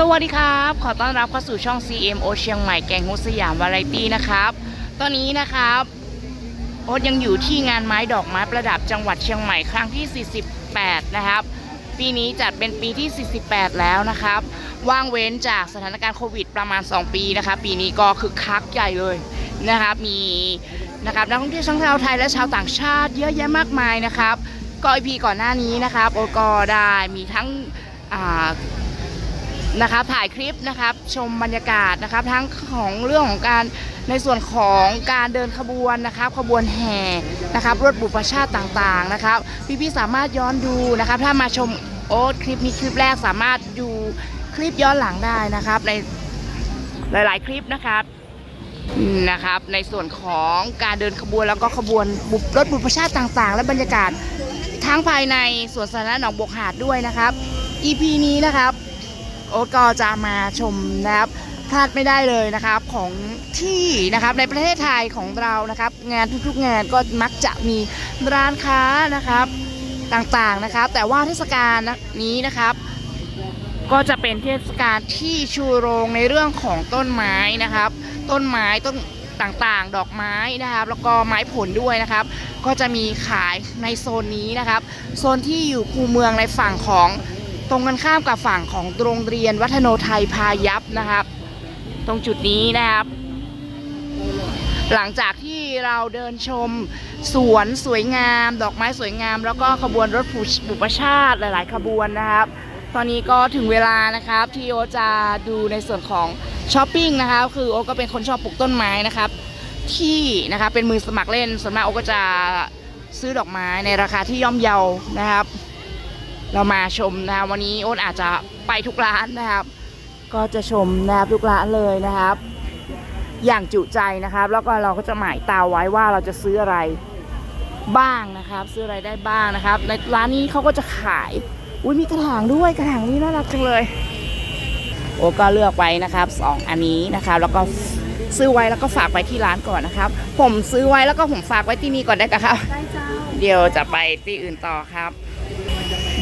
สวัสดีครับ ขอต้อนรับเข้าสู่ช่อง CMO เชียงใหม่แกงฮุสยามวาไรตี้นะครับ ตอนนี้นะครับโอ๊ตยังอยู่ที่งานไม้ดอกไม้ประดับจังหวัดเชียงใหม่ครั้งที่ 48 นะครับ ปีนี้จัดเป็นปีที่ 48 แล้วนะครับ ว่างเว้นจากสถานการณ์โควิดประมาณ 2 ปีนะครับปีนี้ก็คึกคักใหญ่เลยนะครับ มีนะครับนักท่องเที่ยวทั้งชาวไทยและชาวต่างชาติเยอะแยะมากมายนะครับก็อีพีก่อนหน้านี้นะครับโอก็ได้มีทั้งอ่า นะครับถ่ายคลิปนะครับชมบรรยากาศนะครับ ทั้งของเรื่องของการในส่วนของการเดินขบวนนะครับ ขบวนแห่นะครับรถบุพชาติต่างๆนะครับ พี่ๆสามารถย้อนดูนะครับ ถ้ามาชมโอ๊ตคลิปนี้คลิปแรกสามารถดูคลิปย้อนหลังได้นะครับ ในหลาย ๆ คลิปนะครับนะครับ ในส่วนของการเดินขบวนแล้วก็ขบวนบุรถบุพชาติต่างๆ และบรรยากาศทั้งภายในสวนสาธารณะหนองบกหาดด้วยนะครับ EP นี้นะครับ อ๊ตก็จะมาชมนะครับพลาดไม่ได้เลยนะครับของที่นะครับในประเทศไทยของเรานะครับ งานทุกๆงานก็มักจะมีร้านค้านะครับต่างๆนะครับ แต่ว่าเทศกาลนี้นะครับ ก็จะเป็นเทศกาลที่ชูโรงในเรื่องของต้นไม้นะครับ ต้นไม้ต้นต่างๆ ดอกไม้นะครับ แล้วก็ไม้ผลด้วยนะครับ ก็จะมีขายในโซนนี้นะครับ โซนที่อยู่คูเมืองในฝั่งของ ตรงกันข้ามกับฝั่งของโรงเรียนวัฒโนไทยพายัพนะครับ ตรงจุดนี้นะครับ หลังจากที่เราเดินชมสวนสวยงาม ดอกไม้สวยงาม แล้วก็ขบวนรถบุปชาติหลาย ๆ ขบวนนะครับ ตอนนี้ก็ถึงเวลานะครับที่โอจะดูในส่วนของช้อปปิ้งนะครับคือโอก็เป็นคนชอบปลูกต้นไม้นะครับ ที่นะครับเป็นมือสมัครเล่นส่วนมากโอก็จะซื้อดอกไม้ในราคาที่ย่อมเยานะครับ เรามาชมนะครับวันนี้โอ๊ตอาจจะไปทุกร้านนะครับ ก็จะชมนะครับทุกร้านเลยนะครับ อย่างจุใจนะครับ แล้วก็เราก็จะหมายตาไว้ว่าเราจะซื้ออะไรบ้างนะครับ ซื้ออะไรได้บ้างนะครับ ในร้านนี้เขาก็จะขายอุ้ยมีกระถางด้วยกระถางนี้น่ารักจังเลย โอ้ก็เลือกไว้นะครับสองอันนี้นะครับแล้วก็ซื้อไว้แล้วก็ฝากไว้ที่ร้านก่อนนะครับ ผมซื้อไว้แล้วก็ผมฝากไว้ที่นี่ก่อนได้กะครับได้เจ้าเดี๋ยวจะไปที่อื่นต่อครับ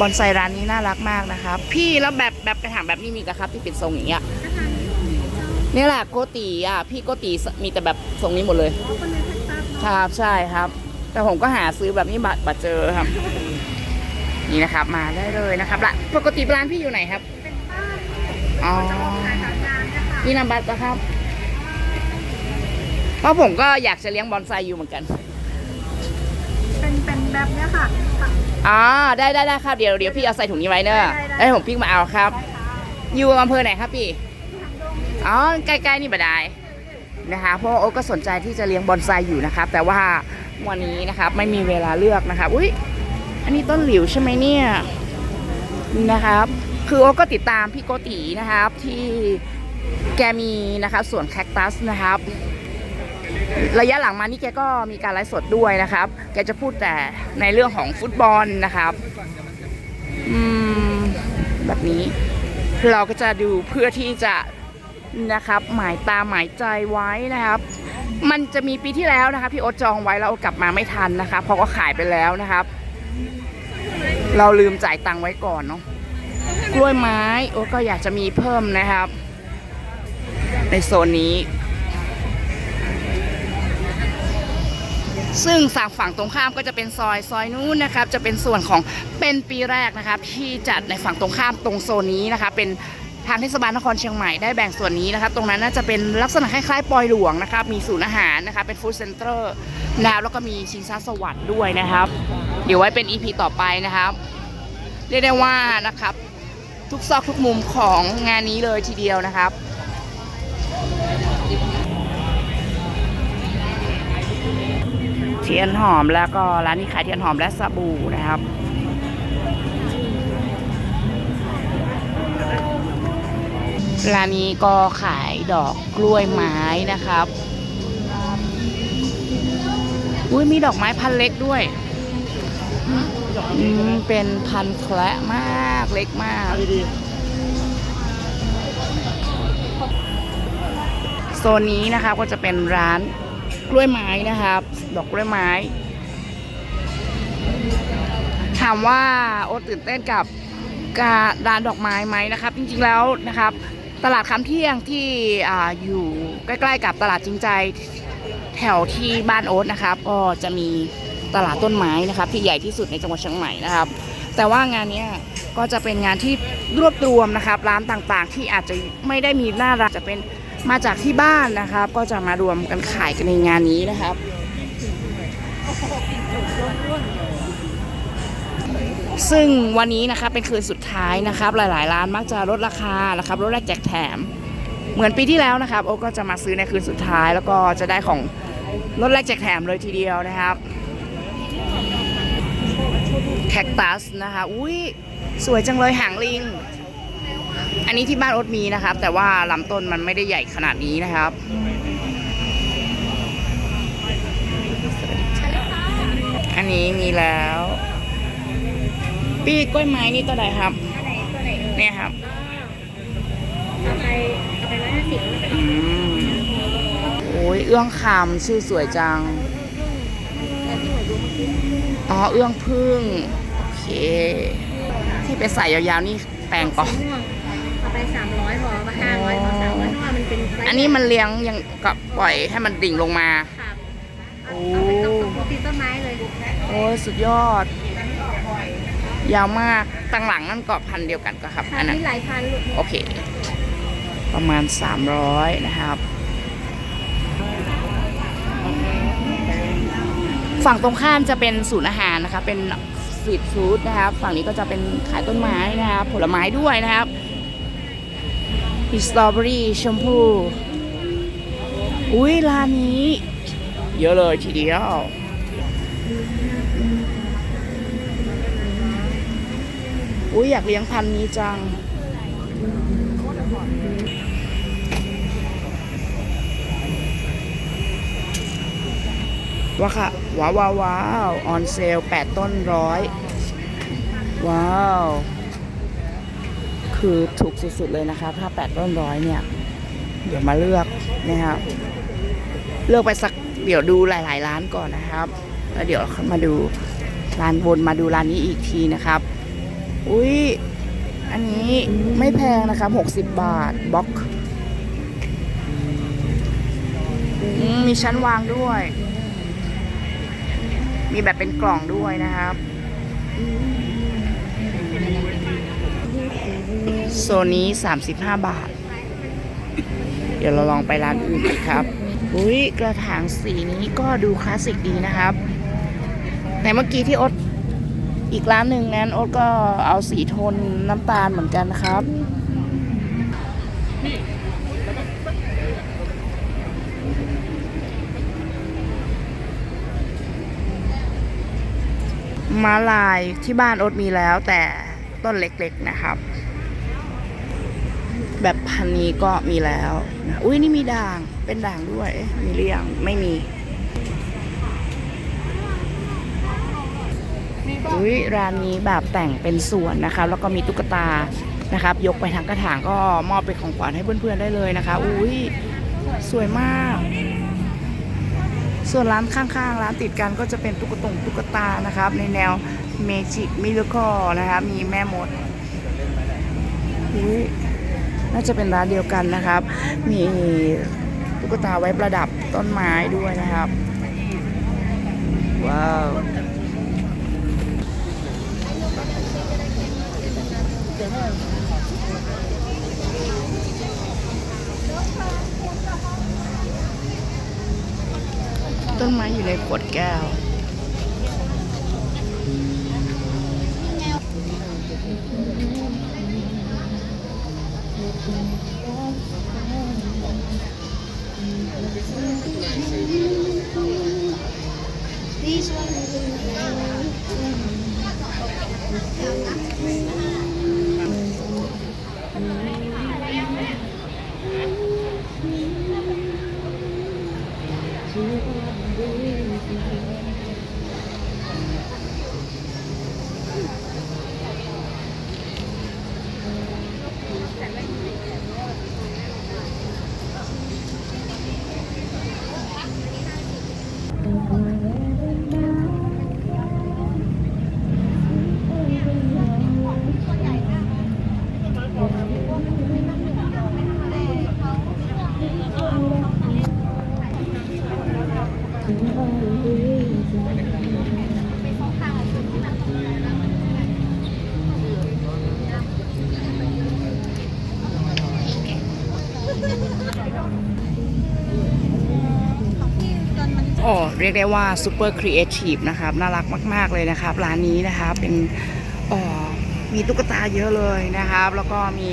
บอนไซร้านนี้น่ารักมากนะครับพี่แล้วแบบแบบกระถางแบบนี้มีกะครับที่เป็นทรงอย่างเงี้ยกระถางนี้ของเจ้านี่แหละโกตีอะพี่โกตีมีแต่แบบทรงนี้หมดเลยอ๋อคนในเท็กซัสคเนาะรับใช่ครับ แต่ผมก็หาซื้อแบบนี้บัตรบัตรเจอครับ นี่นะครับมาได้เลยนะครับละปกติร้านพี่อยู่ไหนครับเป็นบ้านอ๋อจะออกขายสามงานเนี่ยค่ะนี่นำบัตรปะครับเพราะผมก็อยากจะเลี้ยงบอนไซอยู่เหมือนกัน เป็นเป็นแบบเนี้ยค่ะค่ะ อ๋อได้ได้ได้ครับเดี๋ยวเดี๋ยวพี่เอาใส่ถุงนี้ไว้เนอะได้ได้ได้ผมพี่มาเอาครับได้ค่ะอยู่อำเภอไหนครับพี่ที่ทางดงอ๋อใกล้ๆนี่บ่ได้นะคะเพราะว่าโอ๊ตก็สนใจที่จะเลี้ยงบอนไซอยู่นะครับ แต่ว่าวันนี้นะครับไม่มีเวลาเลือกนะครับอุ้ยอันนี้ต้นหลิวใช่ไหมเนี่ยนะครับ คือโอ๊ตก็ติดตามพี่โกตีนะครับที่แกมีนะครับสวนแคคตัสนะครับ ระยะหลังมานี่แกก็มีการไลฟ์สดด้วยนะครับ แกจะพูดแต่ในเรื่องของฟุตบอลนะครับ อืม แบบนี้ เราก็จะดูเพื่อที่จะนะครับ หมายตาหมายใจไว้นะครับ มันจะมีปีที่แล้วนะคะพี่โอ๊ตจองไว้แล้วกลับมาไม่ทันนะคะเพราะก็ขายไปแล้วนะครับ เราลืมจ่ายตังค์ไว้ก่อนเนาะกล้วยไม้โอ๊ตก็อยากจะมีเพิ่มนะครับ ในโซนนี้ ซึ่งฝั่งฝั่งตรงข้ามก็จะเป็นซอยซอยนู้นนะครับจะเป็นส่วนของเป็นปีแรกนะครับที่จัดในฝั่งตรงข้ามตรงโซนนี้นะคะเป็นทางเทศบาลนครเชียงใหม่ได้แบ่งส่วนนี้นะครับ ตรงนั้นน่าจะเป็นลักษณะคล้ายๆ ปอยหลวงนะครับ มีศูนย์อาหารนะคะ เป็นฟู้ดเซ็นเตอร์นะครับแล้วก็มีชิงช้าสวรรค์ด้วยนะครับ เดี๋ยวไว้เป็น EP ต่อไปนะครับ เรียกได้ว่านะครับ ทุกซอกทุกมุมของงานนี้เลยทีเดียวนะครับ เทียนหอมแล้วก็ร้านนี้ขายเทียนหอมและสบู่นะครับร้านนี้ก็ขายดอกกล้วยไม้นะครับ อุ้ยมีดอกไม้พันเล็กด้วยอืมเป็นพันแคละมากเล็กมาก โซนนี้นะครับก็จะเป็นร้าน กล้วยไม้นะครับ ดอกกล้วยไม้ ถามว่าโอ๊ตื่นเต้นกับการร้านดอกไม้ไหมนะครับ จริงๆแล้วนะครับ ตลาดคำเที่ยงที่ออยู่ใกล้ๆ กับตลาดจริงใจแถวที่บ้านโอ๊ตนะครับ ก็จะมีตลาดต้นไม้นะครับ ที่ใหญ่ที่สุดในจังหวัดเชียงใหม่นะครับ แต่ว่างานนี้ก็จะเป็นงานที่รวบรวมนะครับ ร้านต่างๆ ที่อาจจะไม่ได้มีหน้าร้านจะเป็น มาจากที่บ้านนะครับ ก็จะมารวมกันขายกันในงานนี้นะครับซึ่งวันนี้นะครับเป็นคืนสุดท้ายนะครับ หลาย ๆ ร้านมักจะลดราคานะครับลดแรกแจกแถม เหมือนปีที่แล้วนะครับ โอ้ก็จะมาซื้อในคืนสุดท้าย แล้วก็จะได้ของลดแรกแจกแถมเลยทีเดียวนะครับแคคตัสนะคะอุ้ยสวยจังเลยหางลิง อันนี้ที่บ้านโอ๊ตมีนะครับ แต่ว่าลำต้นมันไม่ได้ใหญ่ขนาดนี้นะครับอันนี้มีแล้ว ปีกล้วยไม้นี่ตัวไหนครับเนี่ยครับอืมโอ้ยเอื้องคำชื่อสวยจัง อ๋อเอื้องพึ่ง โอเค ที่ไปใส่ยาวๆนี่แปลงก่อน สามร้อยพอมาห้าร้อยพอสามร้อยเพราะว่ามันเป็นไซส์อันนี้มันเลี้ยงยังกับปล่อยให้มันดิ่งลงมาครับโอ้เอาไปตกตกติดต้นไม้เลยโอ้ยสุดยอด ยาวมากตั้งหลังนั่นก็พันธุ์เดียวกันก็ครับพัอันนนั้นที่หลายพันลูกโอเค ประมาณ 300 นะครับ ฝั่งตรงข้ามจะเป็นศูนย์อาหารนะคะ เป็นสตรีทฟู้ดนะครับ ฝั่งนี้ก็จะเป็นขายต้นไม้นะครับ ผลไม้ด้วยนะครับ มีสตรอเบอรี่ชมพูอุ้ยร้านนี้ เยอะเลยทีเดียวอุ้ยอยากเลี้ยงพันธุ์นี้จัง ว้าค่ะว้าวว้าวว้าวออนเซลแปดต้นร้อย ว้าว คือถูกสุดๆเลยนะคะถ้าแปดต้นร้อยเนี่ย เดี๋ยวมาเลือกนะครับเลือกไปสักเดี๋ยวดูหลาย ๆ ร้านก่อนนะครับแล้วเดี๋ยวมาดูร้านวนมาดูร้านนี้อีกทีนะครับ อุ้ยอันนี้ไม่แพงนะครับ60บบาทบล็อกมีชั้นวางด้วย มีแบบเป็นกล่องด้วยนะครับ โซนนี้ 35 บาท เดี๋ยวเราลองไปร้านอื่นอีกครับอุ้ยกระถางสีนี้ก็ดูคลาสสิกดีนะครับแต่เมื่อกี้ที่โอ๊ตอีกร้านหนึ่งนั้นโอ๊ตก็เอาสีโทนน้ำตาลเหมือนกันนะครับม้าลายที่บ้านโอ๊ตมีแล้วแต่ ต้นเล็กๆนะครับ แบบพันนี้ก็มีแล้วนะอุ้ยนี่มีด่างเป็นด่างด้วย มีหรือยังไม่มีอุ้ยร้านนี้แบบแต่งเป็นสวนนะคะแล้วก็มีตุ๊กตานะครับ ยกไปทางกระถางก็มอบเป็นของขวัญให้เพื่อนๆได้เลยนะคะ อุ้ยสวยมาก ส่วนร้านข้างๆ ร้านติดกันก็จะเป็นตุ๊กตงตุ๊กตานะครับ ในแนว เมจิกมิลคอนะครับมีแม่มดน่าจะเป็นร้านเดียวกันนะครับ มีตุ๊กตาไว้ประดับต้นไม้ด้วยนะครับ ว้าวต้นไม้อยู่ในขวดแก้ว รียกได้ว่าซูเปอร์ครีเอทีฟนะครับน่ารักมาก ๆ เลยนะครับ ร้านนี้นะคะเป็นเอ่อมีตุ๊กตาเยอะเลยนะครับ แล้วก็มี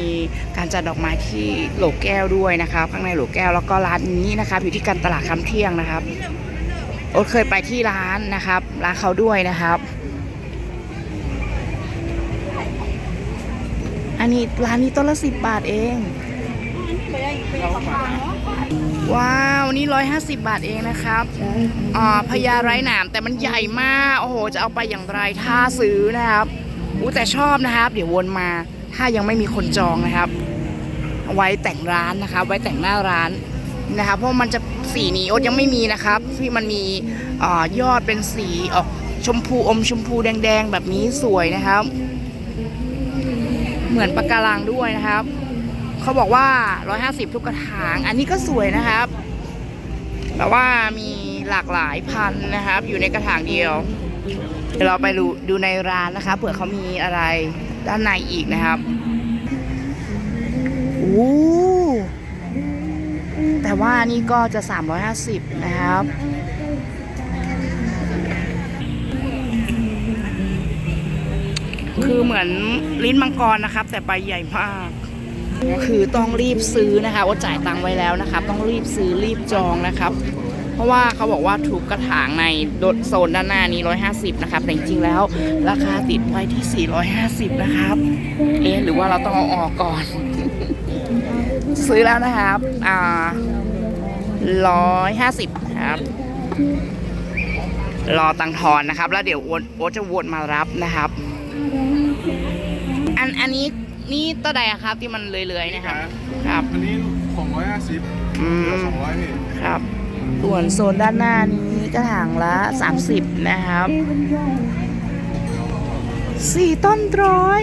การจัดดอกไม้ที่โหลแก้วด้วยนะครับ ข้างในโหลแก้วแล้วก็ร้านนี้นะครับ อยู่ที่การตลาดคำเที่ยงนะครับโอ๊ตเคยไปที่ร้านนะครับ ร้านเขาด้วยนะครับ อันนี้ร้านนี้ต้นละสิบบาทเอง ว้าวนี่ร้อยห้าสิบบาทเองนะครับอ่าพญาไร้หนามแต่มันใหญ่มาก โอ้โห จะเอาไปอย่างไรถ้าซื้อนะครับอู้แต่ชอบนะครับ เดี๋ยววนมา ถ้ายังไม่มีคนจองนะครับ ไว้แต่งร้านนะครับ ไว้แต่งหน้าร้านนะครับ เพราะมันจะสีนี้โอ๊ตยังไม่มีนะครับ ที่มันมีอายอดเป็นสีออกชมพูอมชมพูแดงๆแบบนี้สวยนะครับ เหมือนปะการังด้วยนะครับ เขาบอกว่า 150 ทุกกระถาง อันนี้ก็สวยนะครับ แต่ว่ามีหลากหลายพันนะครับ อยู่ในกระถางเดียว เดี๋ยวเราไปดูดูในร้านนะคะเผื่อเขามีอะไรด้านในอีกนะครับโอ้แต่ว่านี่ก็จะ 350 นะครับคือเหมือนลิ้นมังกรนะครับ แต่ใบใหญ่มาก คือต้องรีบซื้อนะคะว่าจ่ายตังค์ไว้แล้วนะครับ ต้องรีบซื้อรีบจองนะครับ เพราะว่าเขาบอกว่าถูกกระถางในโซนด้านหน้านี้ 150 นะครับ แต่จริงๆแล้ว ราคาติดไว้ที่ 450 นะครับ เอ๊หรือว่าเราต้องเอาออกก่อน ซื้อแล้วนะครับ อ่า 150 ครับรอตังค์ทอนนะครับ แล้วเดี๋ยวโอ๊ตโอ๊ตจะวนมารับนะครับ อันอันนี้ นี่ตัวใดอะครับที่มันเลื่อยๆเนะครับ ครับ อันนี้ของร้อยห้าสิบอืม สองร้อยพี่ครับ ส่วนโซนด้านหน้านี้กระถางละ 30 นะครับสี่ต้นร้อย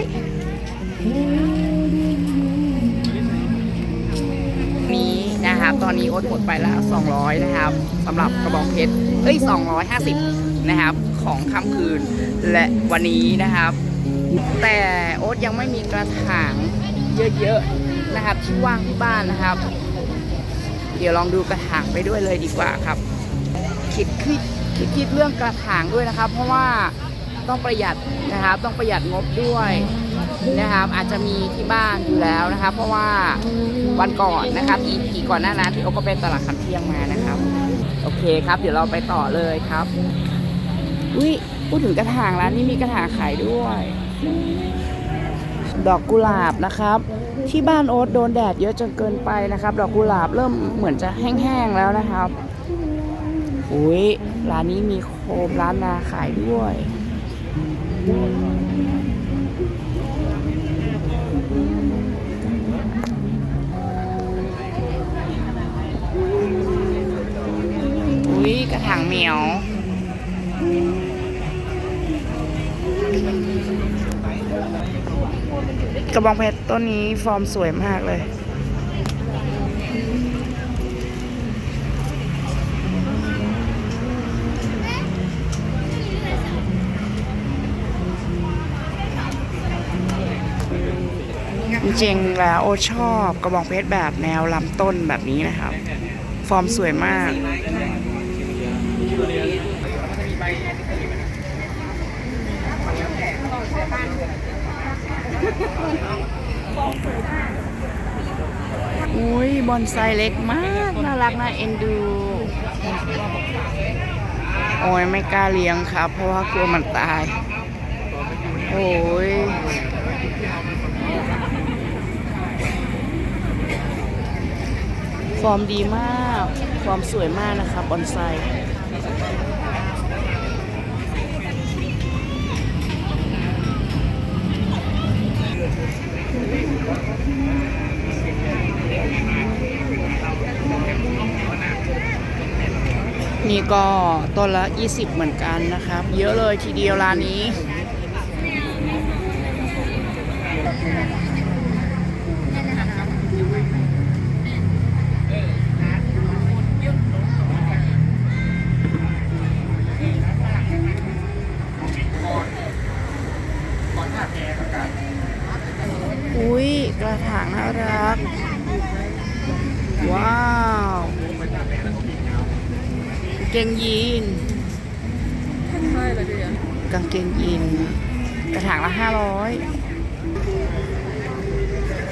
นี้นะครับ ตอนนี้โอ๊ตหมดไปแล้ว200 นะครับสำหรับกระบอกเพชรเอ้ย 250 นะครับ ของค่ำคืนและวันนี้นะครับ แต่โอ๊ตยังไม่มีกระถางเยอะๆนะครับที่ว่างที่บ้านนะครับ เดี๋ยวลองดูกระถางไปด้วยเลยดีกว่าครับ คิดคิดคิดคิดเรื่องกระถางด้วยนะครับ เพราะว่าต้องประหยัดนะครับ ต้องประหยัดงบด้วยนะครับ อาจจะมีที่บ้านอยู่แล้วนะครับ เพราะว่าวันก่อนนะครับอีกีก่อนหน้านั้นที่โอก็ไปตลาดคำเที่ยงมานะครับ โอเคครับ เดี๋ยวเราไปต่อเลยครับอุ้ยพูดถึงกระถางร้านนี้มีกระถางขายด้วย ดอกกุหลาบนะครับ ที่บ้านโอ๊ตโดนแดดเยอะจนเกินไปนะครับ ดอกกุหลาบเริ่มเหมือนจะแห้งๆแล้วนะครับอุ้ยร้านนี้มีโคมร้านนาขายด้วยอุ้ยกระถางเหมียว กระบองเพชรต้นนี้ฟอร์มสวยมากเลยจริงๆแล้วโอชอบกระบองเพชรแบบแนวลำต้นแบบนี้นะครับ ฟอร์มสวยมาก อุ้ยบอนไซเล็กมาก น่ารักน่าเอ็นดู โอ้ยไม่กล้าเลี้ยงครับ เพราะว่ากลัวมันตาย โอ้ยฟอร์มดีมาก ฟอร์มสวยมากนะครับบอนไซ นี่ก็ต้นละ 20 เหมือนกันนะครับ เยอะเลยทีเดียวร้านนี้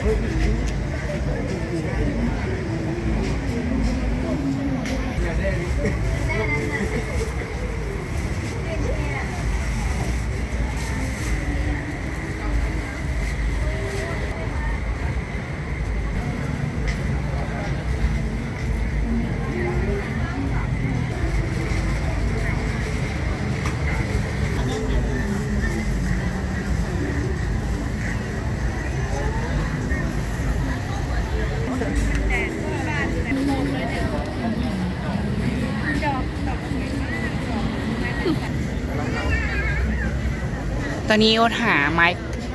crazy. ตอนนี้โอ๊ตหาไม้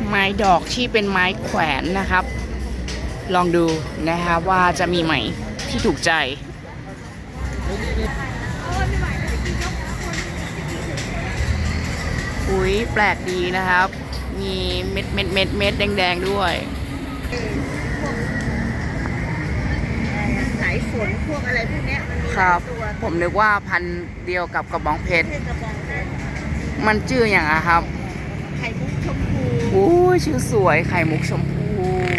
ไม้ดอกที่เป็นไม้แขวนนะครับ ลองดูนะครับว่าจะมีไหมที่ถูกใจ อุ้ยแปลกดีนะครับ มีเม็ดเม็ดเม็ดเม็ดแดงๆด้วยสายฝนพวกอะไรพวกเนี้ยมันมีครับตัวผมนึกว่าพันธุ์เดียวกับกระบองเพชร กระบองเพชรมันชื่ออย่างอะครับ ข่มุกชมพูอู้ยชื่อสวยไข่มุกชมพู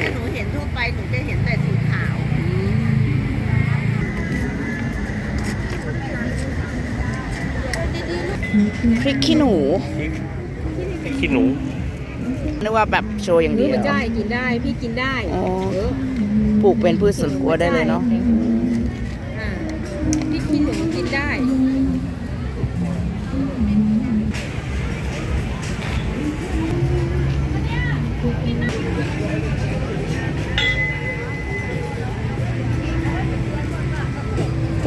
ถ้าหนูเห็นทั่วไปหนูจะเห็นแต่สีขาวอืมพริกขี้หนูขี้หนูนึกว่าแบบโชว์อย่างเดียวไม่ได้กินได้พี่กินได้ อ๋อ เออ ปลูกเป็นพืชสวนครัวได้เลยเนาะอ่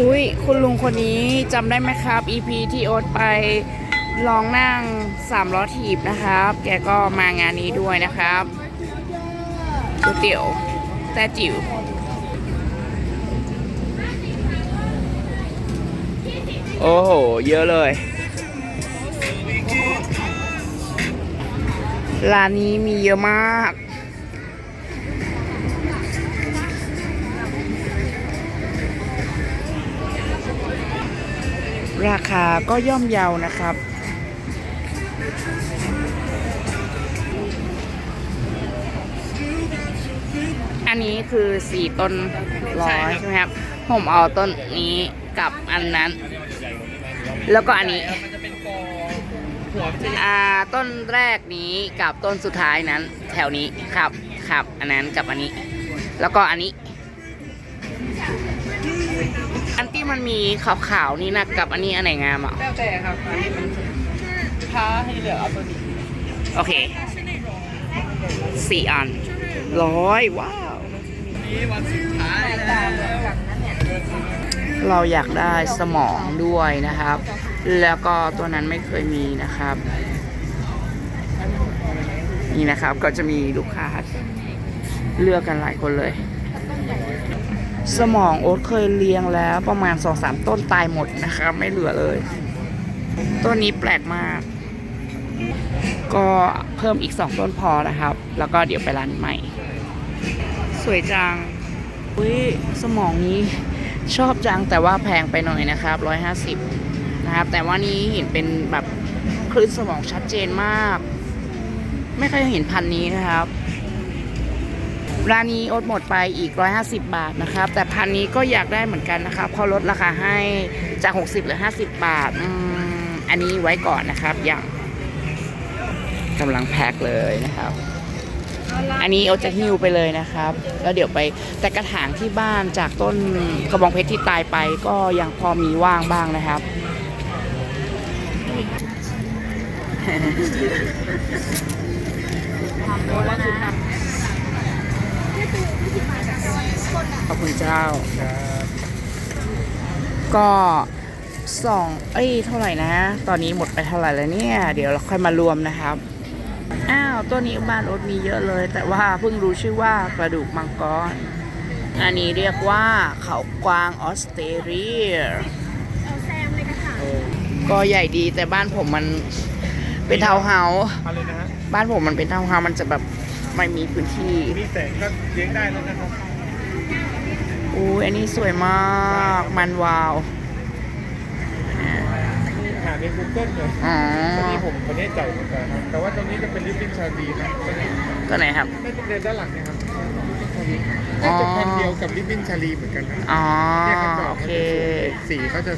อุ้ยคุณลุงคนนี้จำได้ไหมครับ EP ที่โอ๊ตไปลองนั่งสามล้อถีบนะครับ แกก็มางานนี้ด้วยนะครับก๋วยเตี๋ยวแต่จิ๋วโอ้โห เยอะเลย ร้านนี้มีเยอะมาก ราคาก็ย่อมเยานะครับ อันนี้คือสี่ต้นร้อยใช่ไหมครับ ผมเอาต้นนี้กับอันนั้น แล้วก็อันนี้ อ่าต้นแรกนี้กับต้นสุดท้ายนั้น แถวนี้ครับครับ อันนั้นกับอันนี้ แล้วก็อันนี้ ที่มันมีขาวๆนี่นะกับอันนี้อันไหนงามอะแล้วแต่ครับอันนี้มันถ้าให้เหลือเอาตัวนี้โอเคสี่อันร้อยว้าวนี่วันสุดท้ายแล้วเราอยากได้สมองด้วยนะครับ แล้วก็ตัวนั้นไม่เคยมีนะครับ นี่นะครับก็จะมีลูกค้า เลือกกันหลายคนเลย สมองโอ๊ตเคยเลี้ยงแล้วประมาณสองสามต้นตายหมดนะครับไม่เหลือเลยต้นนี้แปลกมาก ก็เพิ่มอีกสองต้นพอนะครับ แล้วก็เดี๋ยวไปร้านใหม่ สวยจังอุ้ยสมองนี้ชอบจังแต่ว่าแพงไปหน่อยนะครับร้อยห้าสิบนะครับ แต่ว่านี้เห็นเป็นแบบคลื่นสมองชัดเจนมาก ไม่เคยเห็นพันนี้นะครับ ร้านนี้อดหมดไปอีก 150 บาทนะครับ แต่พันนี้ก็อยากได้เหมือนกันนะครับเพอลดราคาให้จาก 60หลือ 50 บาทอ,อันนี้ไว้ก่อนนะครับอย่างกำลังแพ็คเลยนะครับ อันนี้โอตจะหิ้วไปเลยนะครับ แล้วเดี๋ยวไปแต่กระถางที่บ้านจากต้นกระบองเพชรที่ตายไปก็ยังพอมีว่างบ้างนะครับ ขอบคุณเจ้า ก็สองเอ้ยเท่าไหร่นะ ตอนนี้หมดไปเท่าไหร่แล้วเนี่ย เดี๋ยวเราค่อยมารวมนะครับ อ้าวตัวนี้บ้านโอ๊ตมีเยอะเลย แต่ว่าเพิ่งรู้ชื่อว่ากระดูกมังกร อันนี้เรียกว่าเขากวางออสเตรเลียเอาแซมเลยค่ะก็ใหญ่ดีแต่บ้านผมมันเป็นทาวน์เฮาส์อะไรนะฮะบ้านผมมันเป็นทาวน์เฮาส์มันจะแบบ ไม่มีพื้นที่มีแสงก็เลี้ยงได้แล้วนะครับอุ้ยอันนี้สวยมาก มันวาวใน Google เลยอ๋อตอนนี้ผมไม่แน่ใจเหมือนกันครับแต่ว่าตรงนี้จะเป็นลิปปิ้นชาลีนะตรงนี้ตัวไหนครับน่าจะเป็นด้านหลังเนะครับชาลีน่าจะพันธุ์เดียวกับลิปปิ้นชาลีเหมือนกันนะอ๋อเนี่ยครับดอกโอเค สีเขาจะ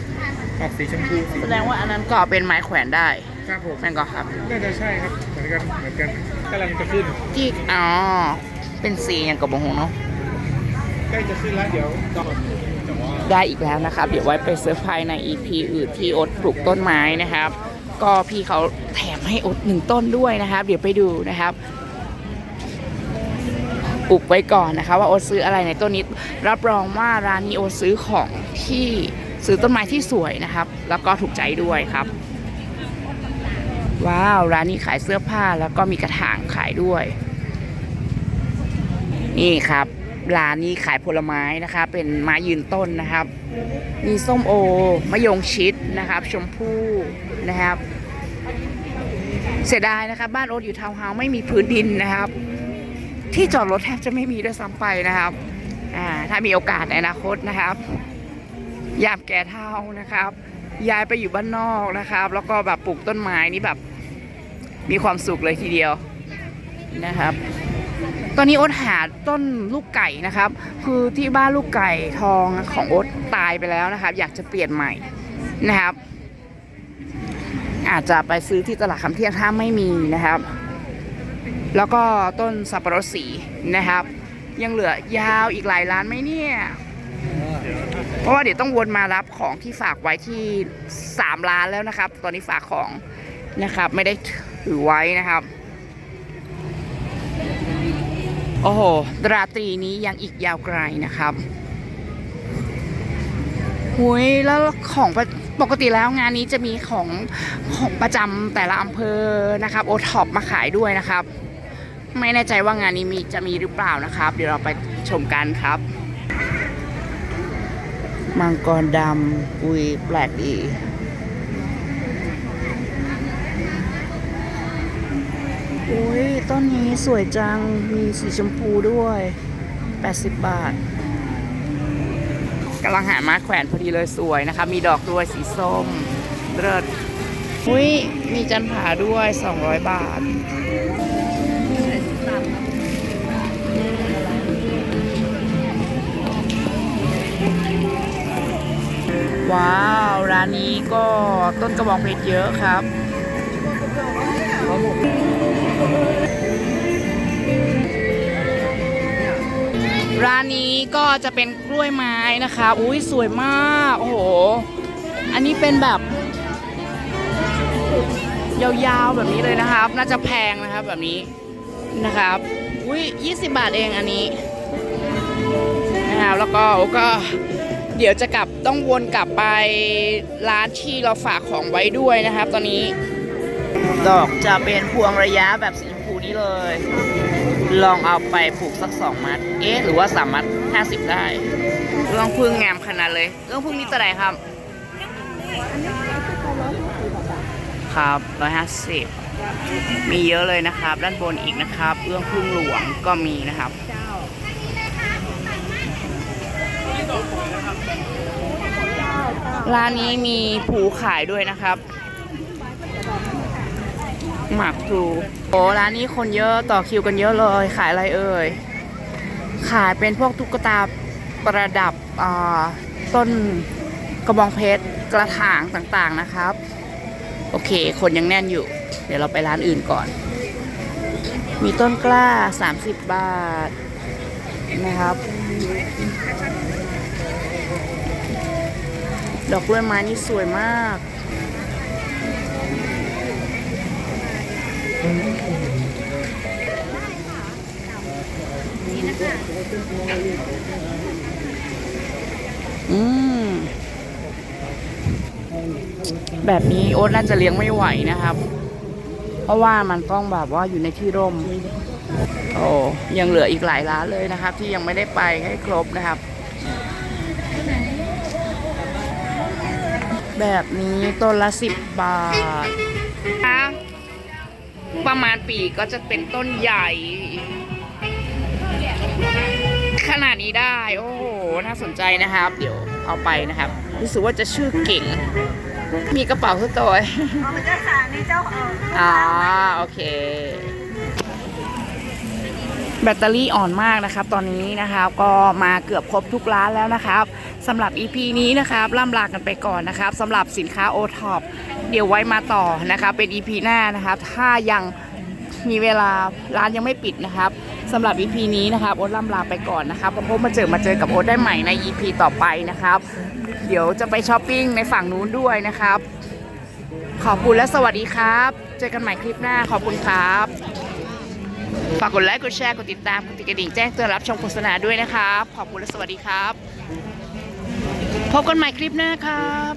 ออกสีชมพูสีแสดงว่าอันนั้นก็เป็นไม้แขวนได้ ครับผมแม่นก็ครับ น่าจะใช่ครับ เหมือนกัน เหมือนกัน กำลังจะขึ้นที่อ๋อ เป็นสีอย่างกับบงหงเนาะ ใกล้จะขึ้นแล้วเดี๋ยวต้องแต่ว่าได้อีกแล้วนะครับ เดี๋ยวไว้ไปเซอร์ไพรส์ใน EP อื่นที่โอ๊ตปลูกต้นไม้นะครับ ก็พี่เขาแถมให้โอ๊ตหนึ่งต้นด้วยนะครับ เดี๋ยวไปดูนะครับอุบไว้ก่อนนะคะ ว่าโอ๊ตซื้ออะไรในต้นนี้ รับรองว่าร้านนี้โอ๊ตซื้อของที่ซื้อต้นไม้ที่สวยนะครับ แล้วก็ถูกใจด้วยครับ ว้าว ร้านนี้ขายเสื้อผ้าแล้วก็มีกระถางขายด้วย นี่ครับ ร้านนี้ขายผลไม้นะคะ เป็นไม้ยืนต้นนะครับ มีส้มโอ มะยงชิดนะครับ ชมพู่นะครับ เสียดายนะครับ บ้านโอ๊ตอยู่ทาวน์เฮาส์ไม่มีพื้นดินนะครับ ที่จอดรถแทบจะไม่มีด้วยซ้ำไปนะครับอ่าถ้ามีโอกาสในอนาคตนะครับ ยามแก่เท่านะครับ ย้ายไปอยู่บ้านนอกนะครับ แล้วก็แบบปลูกต้นไม้นี่แบบ มีความสุขเลยทีเดียวนะครับ ตอนนี้โอ๊ตหาต้นลูกไก่นะครับ คือที่บ้านลูกไก่ทองของโอ๊ตตายไปแล้วนะครับ อยากจะเปลี่ยนใหม่นะครับ อาจจะไปซื้อที่ตลาดคำเที่ยงถ้าไม่มีนะครับ แล้วก็ต้นสับปะรดสีนะครับ ยังเหลือยาวอีกหลายร้านไหมเนี่ย เพราะว่าเดี๋ยวต้องวนมารับของที่ฝากไว้ที่3ร้านแล้วนะครับ ตอนนี้ฝากของนะครับ ไม่ได้ถือไว้นะครับ โอ้โหราตรีนี้ยังอีกยาวไกลนะครับหุยแล้วของปกติแล้วงานนี้จะมีของของประจำแต่ละอำเภอนะครับ โอท็อปมาขายด้วยนะครับ ไม่แน่ใจว่างานนี้มีจะมีหรือเปล่านะครับ เดี๋ยวเราไปชมกันครับ มังกรดำอุ้ยแปลกดีอุ้ยต้นนี้สวยจัง มีสีชมพูด้วย 80 บาทกำลังหาม้แขวนพอดีเลยสวยนะคะ มีดอกด้วยสีส้มเลิศอุ้ยมีจันผาด้วย 200 บาท ว้าว ร้านนี้ก็ต้นกระบองเพชรเยอะครับร้านนี้ก็จะเป็นกล้วยไม้นะคะ อุ้ยสวยมาก โอ้โห อันนี้เป็นแบบ ยาวๆแบบนี้เลยนะครับ น่าจะแพงนะครับแบบนี้นะครับ อุ้ย20 บาทเองอันนี้นะครับแล้วก็ก็ เดี๋ยวจะกลับต้องวนกลับไปร้านที่เราฝากของไว้ด้วยนะครับ ตอนนี้ ดอกจะเป็นพวงระยะแบบสีชมพูนี้เลย ลองเอาไปผูกสักสองมัด เอ๊ะ หรือว่าสามมัดห้าสิบได้เรื่องพึ่งงามขนาดเลยเรื่องพึ่งนี้ตัวไหนครับ ครับร้อยห้าสิบมีเยอะเลยนะครับ ด้านบนอีกนะครับ เอื้องพึ่งหลวงก็มีนะครับ ร้านนี้มีผูขายด้วยนะครับ หมากพลูโอ้ร้านนี้คนเยอะต่อคิวกันเยอะเลย ขายอะไรเอ่ย ขายเป็นพวกตุ๊กตาประดับต้นกระบองเพชรกระถางต่างๆนะครับ โอเค คนยังแน่นอยู่ เดี๋ยวเราไปร้านอื่นก่อน มีต้นกล้า 30 บาทนะครับ ดอกกล้วยไม้นี่สวยมาก อืม แบบนี้โอ๊ตน่าจะเลี้ยงไม่ไหวนะครับ เพราะว่ามันต้องแบบว่าอยู่ในที่ร่ม โอ้ยังเหลืออีกหลายร้านเลยนะครับ ที่ยังไม่ได้ไปให้ครบนะครับ แบบนี้ต้นละสิบบาทนะประมาณปีก็จะเป็นต้นใหญ่ ขนาดนี้ได้ โอ้โห น่าสนใจนะครับ เดี๋ยวเอาไปนะครับ รู้สึกว่าจะชื่อเก่ง มีกระเป๋าคือตัวเอาไปเจ้าสารนี่เจ้าเอออ๋อโอเค แบตเตอรี่อ่อนมากนะครับ ตอนนี้นะครับ ก็มาเกือบครบทุกร้านแล้วนะครับ สำหรับ EP นี้นะครับล่ำลากันไปก่อนนะครับสำหรับสินค้า o t o p เดี๋ยวไว้มาต่อนะครับเป็น EP หน้านะครับถ้ายังมีเวลาร้านยังไม่ปิดนะครับสำหรับ EP นี้นะครับโอ๊ตล่ำลาไปก่อนนะครับพบมาเจอมาเจอกับโอ๊ตได้ใหม่ใน EP ต่อไปนะครับ เดี๋ยวจะไปช้อปปิ้งในฝั่งนู้นด้วยนะครับ ขอบคุณและสวัสดีครับ เจอกันใหม่คลิปหน้าขอบคุณครับฝากกดไลค์กดแชร์กดติดตามกดติดกระดิ่งแจ้งเตือนรับชมโฆษณาด้วยนะครับขอบคุณและสวัสดีครับ พบกันใหม่คลิปหน้าครับ